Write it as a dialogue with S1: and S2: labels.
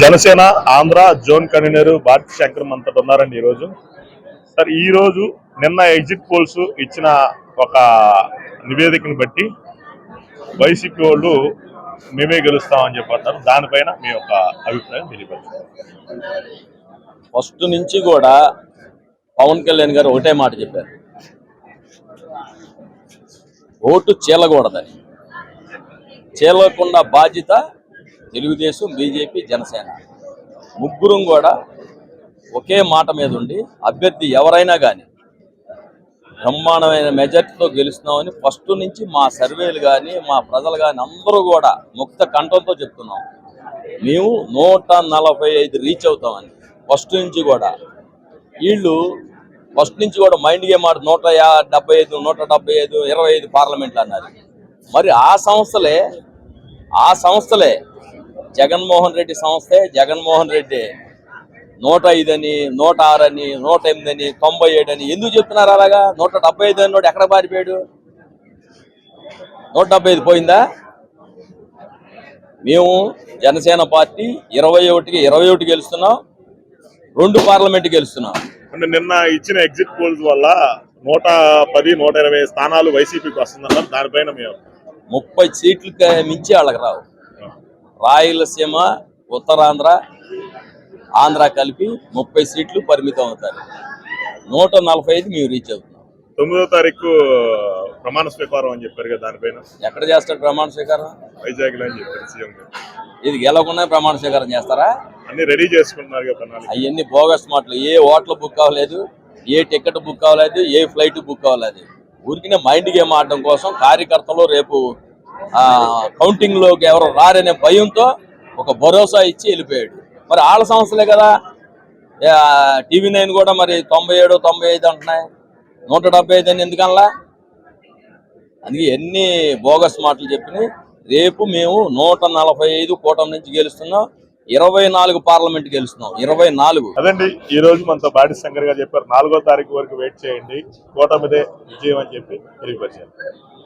S1: Janasena Andhra zone convener Bharati Shankar అంతటి ఉన్నారండి ఈరోజు. సార్ ఈ రోజు నిన్న ఎగ్జిట్ పోల్స్ ఇచ్చిన ఒక నివేదికను బట్టి వైసీపీ వాళ్ళు మేమే గెలుస్తామని చెప్పారు దానిపైన మీ యొక్క అభిప్రాయం తెలియపరచండి.
S2: ఫస్ట్ నుంచి కూడా పవన్ కళ్యాణ్ గారు ఒకటే మాట చెప్పారు. ఓటు చీలకూడదని. చీలకుండా బాధ్యత తెలుగుదేశం బీజేపీ జనసేన. ముగ్గురం కూడా ఒకే మాట మీద ఉండి అభ్యర్థి ఎవరైనా కానీ బ్రహ్మాండమైన మెజార్టీతో గెలుస్తున్నామని ఫస్ట్ నుంచి మా సర్వేలు కానీ మా ప్రజలు కానీ అందరూ కూడా ముక్త కంఠంతో చెప్తున్నాం. మేము నూట నలభై ఐదు రీచ్ అవుతామని ఫస్ట్ నుంచి కూడా. వీళ్ళు ఫస్ట్ నుంచి కూడా మైండ్ గేమ్ ఆడు నూట డెబ్బై ఐదు నూట డెబ్బై ఐదు ఇరవై ఐదు పార్లమెంట్లు అన్నారు. మరి ఆ సంస్థలే ఆ సంస్థలే జగన్మోహన్ రెడ్డి సంస్థే జగన్మోహన్ రెడ్డి. నూట ఐదు అని నూట ఆరు అని నూట ఎనిమిది అని తొంభై ఏడు అని ఎందుకు చెప్తున్నారు అలాగా? నూట డెబ్బై ఐదు అని ఎక్కడ పారిపోయాడు? నూట డెబ్బై ఐదు పోయిందా? మేము జనసేన పార్టీ ఇరవై ఒకటికి ఇరవై ఒకటి గెలుస్తున్నాం రెండు పార్లమెంట్ గెలుస్తున్నాం.
S1: అంటే నిన్న ఇచ్చిన ఎగ్జిట్ పోల్స్ వల్ల నూట పది నూట ఇరవై స్థానాలు వైసీపీకి వస్తుందన్నారు దానిపైన మేము.
S2: ముప్పై సీట్లకి మించి వాళ్ళకి రావు. రాయలసీమ ఉత్తరాంధ్ర ఆంధ్ర కలిపి ముప్పై సీట్లు పరిమితం అవుతారు. నూట నలభై ఐదు మేము రీచ్ అవుతున్నాం.
S1: తొమ్మిదో తారీఖు ప్రమాణ స్వీకారం అని చెప్పారు కదా దానిపైన?
S2: ఎక్కడ చేస్తాడు ప్రమాణ స్వీకారం?
S1: వైజాగ్లో అని చెప్పారు సీఎం గారు.
S2: ఇది గెలవకుండా ప్రమాణ స్వీకారం చేస్తారా?
S1: అన్ని రెడీ చేసుకుంటున్నారు కదా
S2: అవన్నీ బోగస్ మాటలు. ఏ హోటల్ బుక్ అవ్వలేదు ఏ టికెట్ బుక్ అవ్వలేదు ఏ ఫ్లైట్ బుక్ అవ్వలేదు ఊరికినే మైండ్ గేమ్ ఆడడం కోసం కార్యకర్తలు రేపు కౌంటింగ్లోకి ఎవరు రారనే భయంతో ఒక భరోసా ఇచ్చి వెళ్ళిపోయాడు. మరి వాళ్ళ సంస్థలే కదా. టీవీ నైన్ కూడా మరి తొంభై ఏడు తొంభై ఐదు అంటున్నాయి. నూట డెబ్బై ఐదు అని ఎందుకనలా? అందుకే ఎన్ని బోగస్ మాటలు చెప్పినాయి రేపు మేము నూట నలభై ఐదు కూటమి నుంచి గెలుస్తున్నాం. ఇరవై నాలుగు పార్లమెంట్ గెలుస్తున్నాం. ఇరవై నాలుగు.
S1: అదండి ఈ రోజు మనతో బాడి శంకర్ గారు చెప్పారు నాలుగో తారీఖు వరకు వెయిట్ చేయండి. కూటమిదే విజయం అని చెప్పి తెలియపరిచారు.